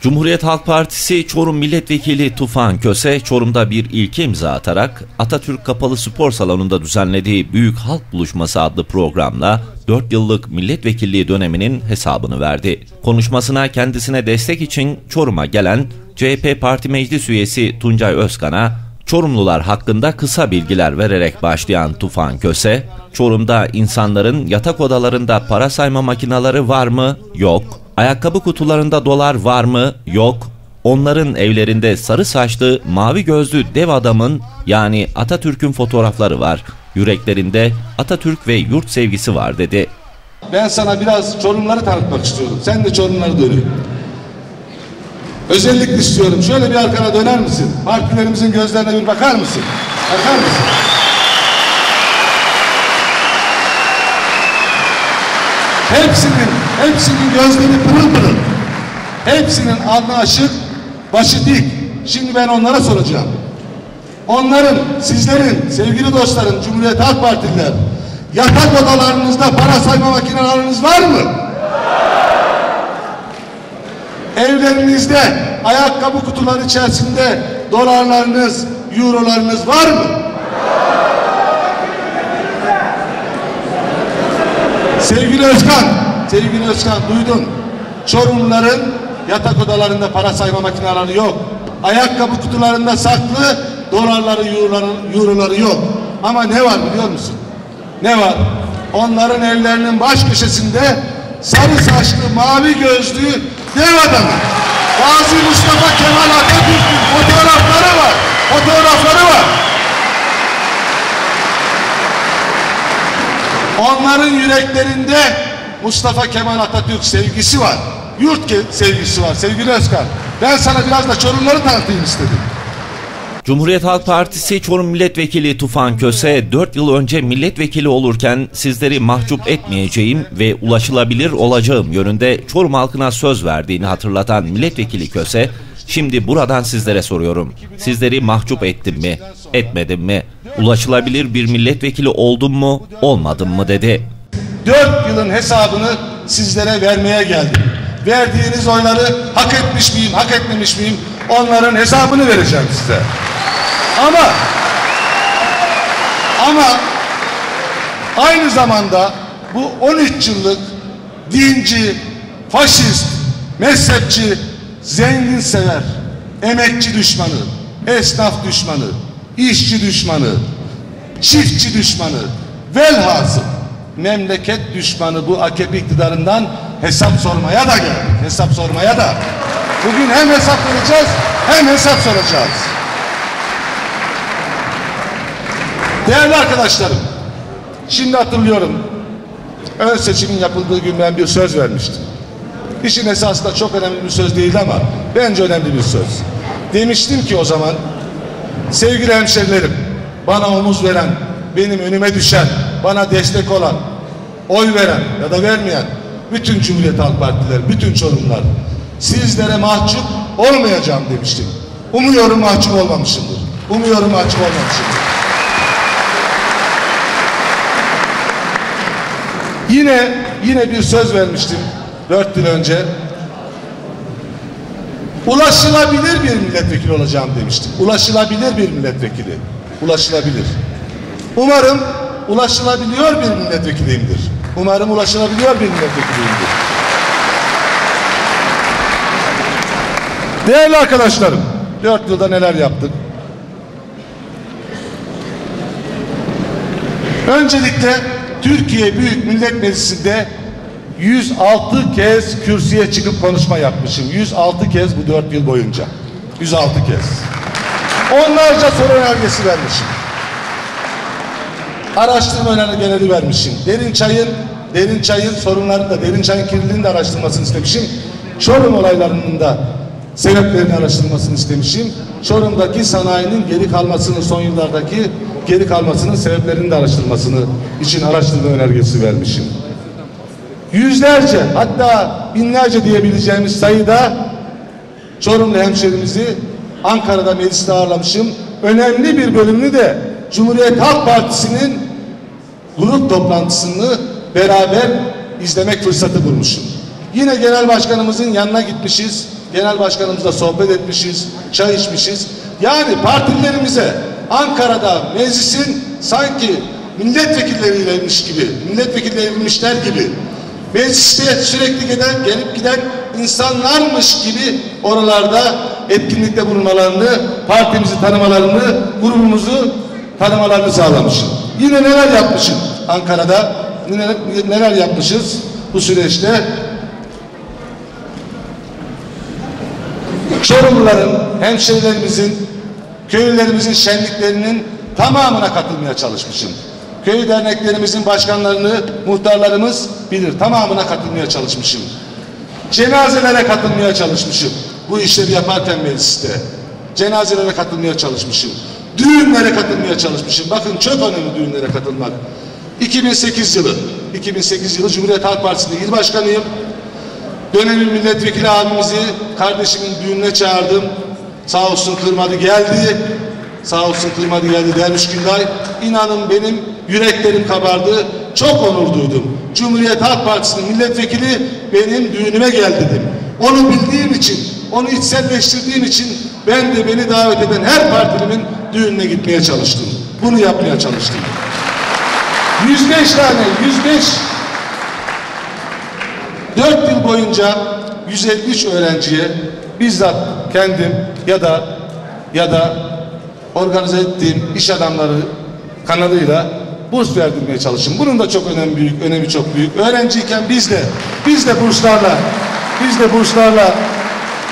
Cumhuriyet Halk Partisi Çorum Milletvekili Tufan Köse, Çorum'da bir ilke imza atarak Atatürk Kapalı Spor Salonu'nda düzenlediği Büyük Halk Buluşması adlı programla 4 yıllık milletvekilliği döneminin hesabını verdi. Konuşmasına kendisine destek için Çorum'a gelen CHP Parti Meclis Üyesi Tuncay Özkan'a Çorumlular hakkında kısa bilgiler vererek başlayan Tufan Köse, Çorum'da insanların yatak odalarında para sayma makineleri var mı? Yok. Ayakkabı kutularında dolar var mı? Yok. Onların evlerinde sarı saçlı, mavi gözlü dev adamın yani Atatürk'ün fotoğrafları var. Yüreklerinde Atatürk ve yurt sevgisi var dedi. Ben sana biraz Çorumları tanıtmak istiyorum. Sen de Çorumları dönün. Özellikle istiyorum. Şöyle bir arkana döner misin? Partilerimizin gözlerine bir bakar mısın? Bakar mısın? Hepsinin, hepsinin gözleri pırıl pırıl. Hepsinin alnı açık, başı dik. Şimdi ben onlara soracağım. Onların, sizlerin, sevgili dostlarım, Cumhuriyet Halk Partililer, yatak odalarınızda para sayma makineleriniz var mı? Evlerinizde ayakkabı kutuları içerisinde dolarlarınız, eurolarınız var mı? Sevgili Özkan, sevgili Özkan duydun. Çorumluların yatak odalarında para sayma makineleri yok. Ayakkabı kutularında saklı dolarları, euroları, euroları yok. Ama ne var biliyor musun? Ne var? Onların evlerinin baş köşesinde sarı saçlı, mavi gözlü dev adamı. Gazi Mustafa Kemal Atatürk'ün fotoğrafları var. Fotoğrafları var. Onların yüreklerinde Mustafa Kemal Atatürk sevgisi var. Yurt sevgisi var sevgili Özkan. Ben sana biraz da Çorumları tanıtayım istedim. Cumhuriyet Halk Partisi Çorum Milletvekili Tufan Köse 4 yıl önce milletvekili olurken sizleri mahcup etmeyeceğim ve ulaşılabilir olacağım yönünde Çorum halkına söz verdiğini hatırlatan milletvekili Köse şimdi buradan sizlere soruyorum. Sizleri mahcup ettim mi? Etmedim mi? Ulaşılabilir bir milletvekili oldum mu? Olmadım mı dedi. 4 yılın hesabını sizlere vermeye geldim. Verdiğiniz oyları hak etmiş miyim, hak etmemiş miyim? Onların hesabını vereceğim size. Ama ama aynı zamanda bu 13 yıllık dinci, faşist, mezhepçi, zengin sever, emekçi düşmanı, esnaf düşmanı, işçi düşmanı, çiftçi düşmanı, velhasıl memleket düşmanı bu AKP iktidarından hesap sormaya da geldik. Hesap sormaya da. Bugün hem hesap vereceğiz hem hesap soracağız. Değerli arkadaşlarım, şimdi hatırlıyorum. Ön seçimin yapıldığı gün ben bir söz vermiştim. İşin esasında çok önemli bir söz değil ama bence önemli bir söz. Demiştim ki o zaman sevgili hemşerilerim bana omuz veren, benim önüme düşen, bana destek olan, oy veren ya da vermeyen bütün Cumhuriyet Halk Partileri, bütün Çorumlar sizlere mahcup olmayacağım demiştim. Umuyorum mahcup olmamışımdır. Umuyorum mahcup olmamışımdır. Yine yine bir söz vermiştim dört yıl önce. Ulaşılabilir bir milletvekili olacağım demiştim. Ulaşılabilir bir milletvekili. Ulaşılabilir. Umarım ulaşılabiliyor bir milletvekiliyimdir. Umarım ulaşılabiliyor bir milletvekiliyimdir. Değerli arkadaşlarım, dört yılda neler yaptık? Öncelikle Türkiye Büyük Millet Meclisi'nde 106 kez kürsüye çıkıp konuşma yapmışım. 106 kez bu 4 yıl boyunca. 106 kez. Onlarca soru önergesi vermişim. Araştırma önergeleri vermişim. Derin çayın, derin çayın sorunlarını da, derin çayın kirliliğini de araştırmasını istemişim. Çorum olaylarının da sebeplerini araştırmasını istemişim. Çorum'daki sanayinin geri kalmasının son yıllardaki geri kalmasının sebeplerini de araştırmasını için araştırma önergesi vermişim. Yüzlerce hatta binlerce diyebileceğimiz sayıda Çorumlu hemşerimizi Ankara'da mecliste ağırlamışım. Önemli bir bölümünü de Cumhuriyet Halk Partisi'nin grup toplantısını beraber izlemek fırsatı bulmuşum. Yine genel başkanımızın yanına gitmişiz. Genel başkanımızla sohbet etmişiz, çay içmişiz. Yani partililerimize Ankara'da meclisin sanki milletvekilleriyleymiş gibi, milletvekilleriymişler gibi mecliste sürekli giden, gelip giden insanlarmış gibi oralarda etkinlikte bulunmalarını, partimizi tanımalarını, grubumuzu tanımalarını sağlamışım. Yine neler yapmışım Ankara'da? Yine neler yapmışız bu süreçte? Çorumluların, hemşehrilerimizin, köylülerimizin şenliklerinin tamamına katılmaya çalışmışım. Köy derneklerimizin başkanlarını muhtarlarımız bilir. Tamamına katılmaya çalışmışım. Cenazelere katılmaya çalışmışım. Bu işleri yaparken mecliste. Cenazelere katılmaya çalışmışım. Düğünlere katılmaya çalışmışım. Bakın çok önemli düğünlere katılmak. 2008 yılı, 2008 yılı Cumhuriyet Halk Partisi'nde il başkanıyım. Dönemin milletvekili abimizi kardeşimin düğününe çağırdım. Sağ olsun kırmadı geldi. Sağ olsun kırmadı geldi Derviş Günday. İnanın benim yüreklerim kabardı. Çok onur duydum. Cumhuriyet Halk Partisi'nin milletvekili benim düğünüme gel dedim. Onu bildiğim için, onu içselleştirdiğim için ben de beni davet eden her partilimin düğününe gitmeye çalıştım. Bunu yapmaya çalıştım. 105 tane, 105 4 yıl boyunca 153 öğrenciye bizzat kendim ya da ya da organize ettiğim iş adamları kanalıyla burs verdirmeye çalıştım. Bunun da çok önemli büyük, önemi çok büyük. Öğrenciyken biz de biz de burslarla biz de burslarla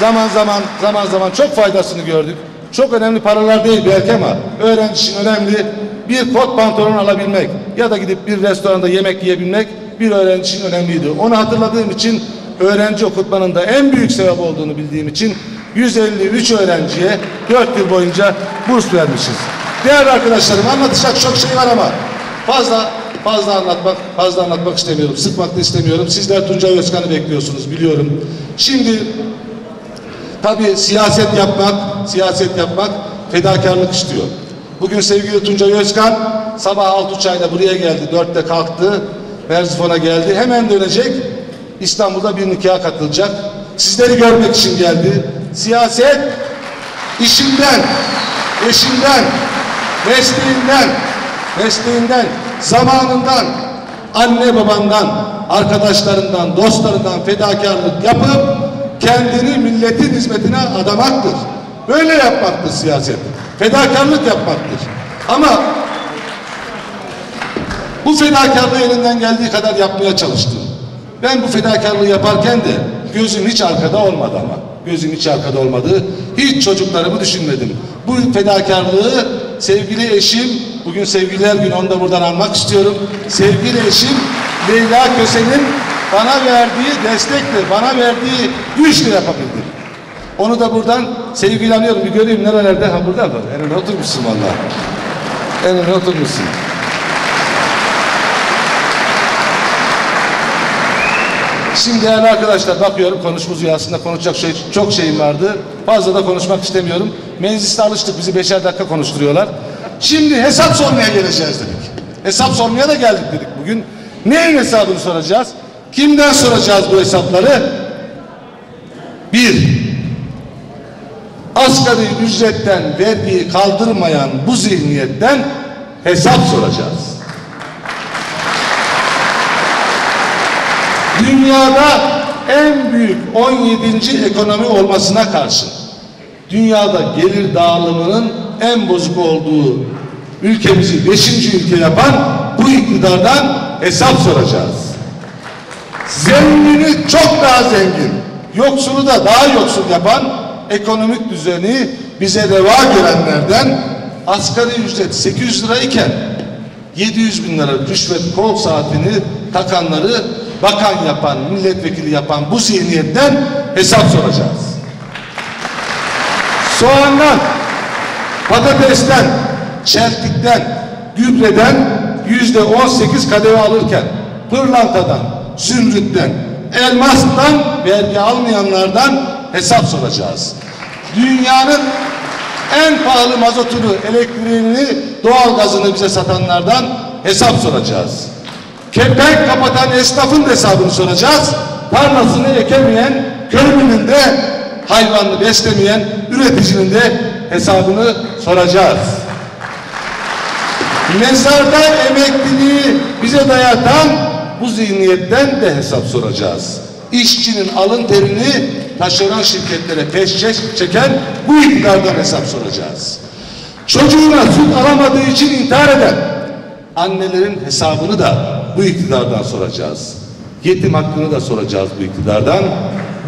zaman zaman zaman zaman çok faydasını gördük. Çok önemli paralar değil belki ama öğrenci için önemli bir kot pantolon alabilmek ya da gidip bir restoranda yemek yiyebilmek bir öğrenci için önemliydi. Onu hatırladığım için öğrenci okutmanın da en büyük sebep olduğunu bildiğim için 153 öğrenciye 4 yıl boyunca burs vermişiz. Değerli arkadaşlarım anlatacak çok şey var ama fazla fazla anlatmak fazla anlatmak istemiyorum. Sıkmak da istemiyorum. Sizler Tuncay Özkan'ı bekliyorsunuz biliyorum. Şimdi tabii siyaset yapmak, siyaset yapmak fedakarlık istiyor. Bugün sevgili Tuncay Özkan sabah altı uçağıyla buraya geldi. Dörtte kalktı. Merzifon'a geldi. Hemen dönecek. İstanbul'da bir nikaha katılacak. Sizleri görmek için geldi. Siyaset işinden, eşinden, mesleğinden, mesleğinden, zamanından, anne babandan, arkadaşlarından, dostlarından fedakarlık yapıp kendini milletin hizmetine adamaktır. Böyle yapmaktır siyaset. Fedakarlık yapmaktır. Ama bu fedakarlığı elinden geldiği kadar yapmaya çalıştım. Ben bu fedakarlığı yaparken de gözüm hiç arkada olmadı ama. Gözüm hiç arkada olmadı. Hiç çocuklarımı düşünmedim. Bu fedakarlığı sevgili eşim, bugün sevgililer günü onu da buradan almak istiyorum. Sevgili eşim Leyla Köse'nin bana verdiği destekle, bana verdiği güçle yapabildim. Onu da buradan sevgiyle anıyorum. Bir göreyim nerelerde. Ha burada mı? En öne oturmuşsun valla. En öne oturmuşsun. Şimdi değerli arkadaşlar bakıyorum konuşma aslında konuşacak şey çok şeyim vardı. Fazla da konuşmak istemiyorum. Mecliste alıştık bizi beşer dakika konuşturuyorlar. Şimdi hesap sormaya geleceğiz dedik. Hesap sormaya da geldik dedik bugün. Neyin hesabını soracağız? Kimden soracağız bu hesapları? Bir, asgari ücretten vergiyi kaldırmayan bu zihniyetten hesap soracağız. Dünyada en büyük 17. ekonomi olmasına karşın dünyada gelir dağılımının en bozuk olduğu ülkemizi 5. ülke yapan bu iktidardan hesap soracağız. Zengini çok daha zengin, yoksulu da daha yoksul yapan ekonomik düzeni bize reva görenlerden asgari ücret 800 lira iken 700 bin lira rüşvet kol saatini takanları bakan yapan, milletvekili yapan bu zihniyetten hesap soracağız. Soğandan, patatesten, çeltikten, gübreden yüzde on sekiz kadeve alırken, pırlantadan, zümrütten, elmastan vergi almayanlardan hesap soracağız. Dünyanın en pahalı mazotunu, elektriğini, doğalgazını bize satanlardan hesap soracağız. Kepenk kapatan esnafın hesabını soracağız. Tarlasını ekemeyen köylünün de hayvanını beslemeyen üreticinin de hesabını soracağız. Mezarda emekliliği bize dayatan bu zihniyetten de hesap soracağız. İşçinin alın terini taşeron şirketlere peşkeş çeken bu iktidardan hesap soracağız. Çocuğuna süt alamadığı için intihar eden annelerin hesabını da bu iktidardan soracağız. Yetim hakkını da soracağız bu iktidardan.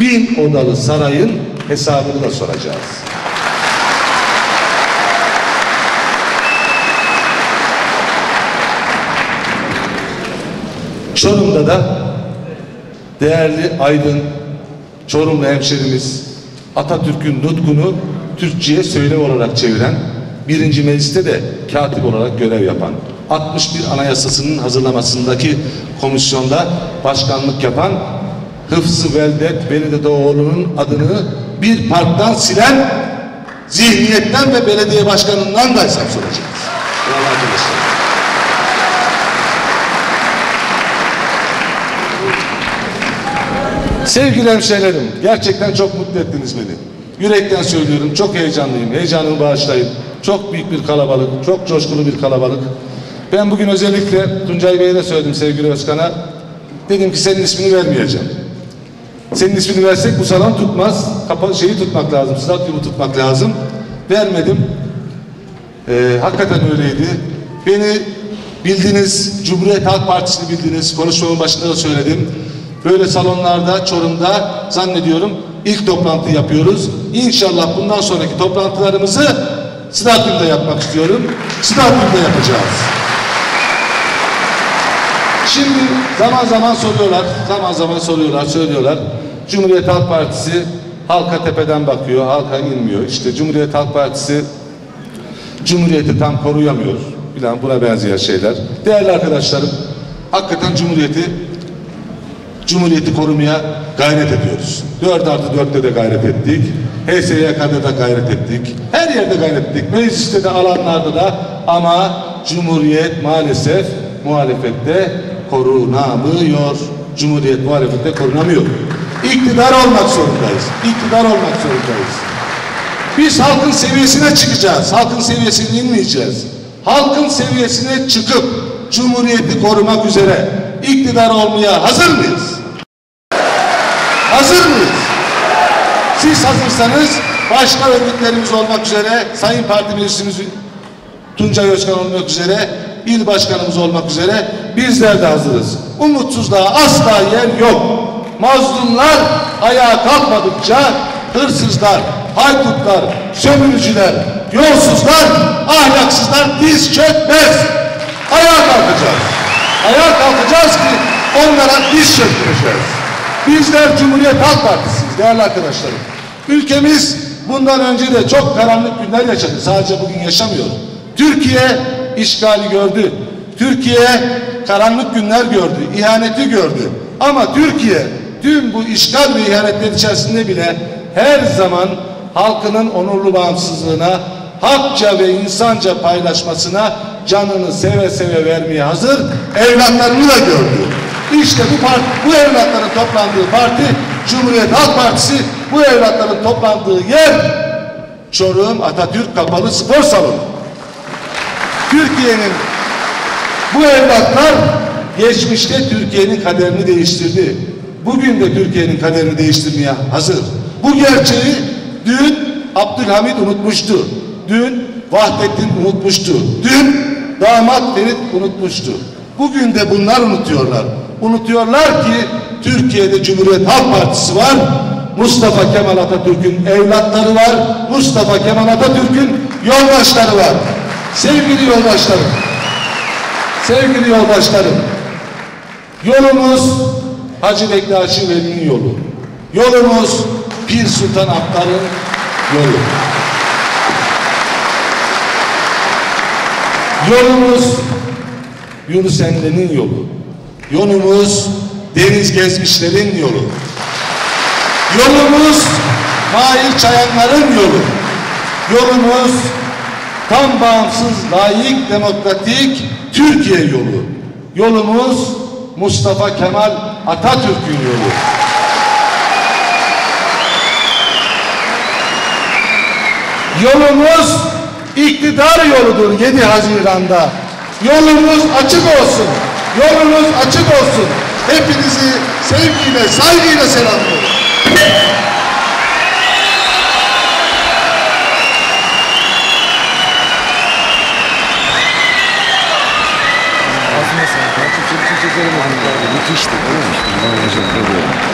Bin odalı sarayın hesabını da soracağız. Çorum'da da değerli aydın Çorumlu hemşerimiz Atatürk'ün nutkunu Türkçe'ye söyle olarak çeviren birinci mecliste de katip olarak görev yapan 61 Anayasası'nın hazırlamasındaki komisyonda başkanlık yapan Hıfzı Veldet Belidedoğlu'nun adını bir parktan silen zihniyetten ve belediye başkanından da hesap soracağız. Değerli arkadaşlar. Sevgili hemşehrilerim, gerçekten çok mutlu ettiniz beni. Yürekten söylüyorum, çok heyecanlıyım. Heyecanımı bağışlayın. Çok büyük bir kalabalık, çok coşkulu bir kalabalık. Ben bugün özellikle Tuncay Bey'e de söyledim sevgili Özkan'a. Dedim ki senin ismini vermeyeceğim. Senin ismini versek bu salon tutmaz. Kapa şeyi tutmak lazım, stadyumu tutmak lazım. Vermedim. Ee, hakikaten öyleydi. Beni bildiniz, Cumhuriyet Halk Partisi'ni bildiniz. Konuşmamın başında da söyledim. Böyle salonlarda, Çorum'da zannediyorum ilk toplantı yapıyoruz. İnşallah bundan sonraki toplantılarımızı stadyumda yapmak istiyorum. Stadyumda yapacağız. Şimdi zaman zaman soruyorlar, zaman zaman soruyorlar, söylüyorlar. Cumhuriyet Halk Partisi halka tepeden bakıyor, halka inmiyor. İşte Cumhuriyet Halk Partisi Cumhuriyeti tam koruyamıyor. Bilen buna benzeyen şeyler. Değerli arkadaşlarım, hakikaten Cumhuriyeti Cumhuriyeti korumaya gayret ediyoruz. Dört artı dörtte de gayret ettik. HSYK'da da gayret ettik. Her yerde gayret ettik. Mecliste de alanlarda da ama Cumhuriyet maalesef muhalefette korunamıyor. Cumhuriyet muhalefette korunamıyor. İktidar olmak zorundayız. İktidar olmak zorundayız. Biz halkın seviyesine çıkacağız. Halkın seviyesine inmeyeceğiz. Halkın seviyesine çıkıp Cumhuriyeti korumak üzere iktidar olmaya hazır mıyız? Hazır mıyız? Siz hazırsanız başka örgütlerimiz olmak üzere Sayın Parti Meclisimiz Tuncay Özkan olmak üzere il başkanımız olmak üzere bizler de hazırız. Umutsuzluğa asla yer yok. Mazlumlar ayağa kalkmadıkça hırsızlar, haydutlar, sömürücüler, yolsuzlar, ahlaksızlar diz çökmez. Ayağa kalkacağız. Ayağa kalkacağız ki onlara diz çöktüreceğiz. Bizler Cumhuriyet Halk Partisi'yiz değerli arkadaşlarım. Ülkemiz bundan önce de çok karanlık günler yaşadı. Sadece bugün yaşamıyor. Türkiye işgali gördü. Türkiye karanlık günler gördü. ihaneti gördü. Ama Türkiye tüm bu işgal ve ihanetler içerisinde bile her zaman halkının onurlu bağımsızlığına, hakça ve insanca paylaşmasına canını seve seve vermeye hazır, evlatlarını da gördü. İşte bu parti, bu evlatların toplandığı parti Cumhuriyet Halk Partisi, bu evlatların toplandığı yer Çorum Atatürk Kapalı Spor Salonu. Türkiye'nin bu evlatlar geçmişte Türkiye'nin kaderini değiştirdi. Bugün de Türkiye'nin kaderini değiştirmeye hazır. Bu gerçeği dün Abdülhamit unutmuştu. Dün Vahdettin unutmuştu. Dün damat Ferit unutmuştu. Bugün de bunlar unutuyorlar. Unutuyorlar ki Türkiye'de Cumhuriyet Halk Partisi var. Mustafa Kemal Atatürk'ün evlatları var. Mustafa Kemal Atatürk'ün yoldaşları var. Sevgili yoldaşlarım, sevgili yoldaşlarım, yolumuz Hacı Bektaşi Veli'nin yolu. Yolumuz Pir Sultan Abdal'ın yolu. Yolumuz Yunus Emre'nin yolu. Yolumuz deniz gezmişlerin yolu. Yolumuz Mahir Çayanların yolu. Yolumuz tam bağımsız, layık, demokratik Türkiye yolu. Yolumuz Mustafa Kemal Atatürk'ün yolu. Yolumuz iktidar yoludur 7 Haziran'da. Yolumuz açık olsun. Yolunuz açık olsun. Hepinizi sevgiyle, saygıyla selamlıyorum. 崩していくように思いましょうね。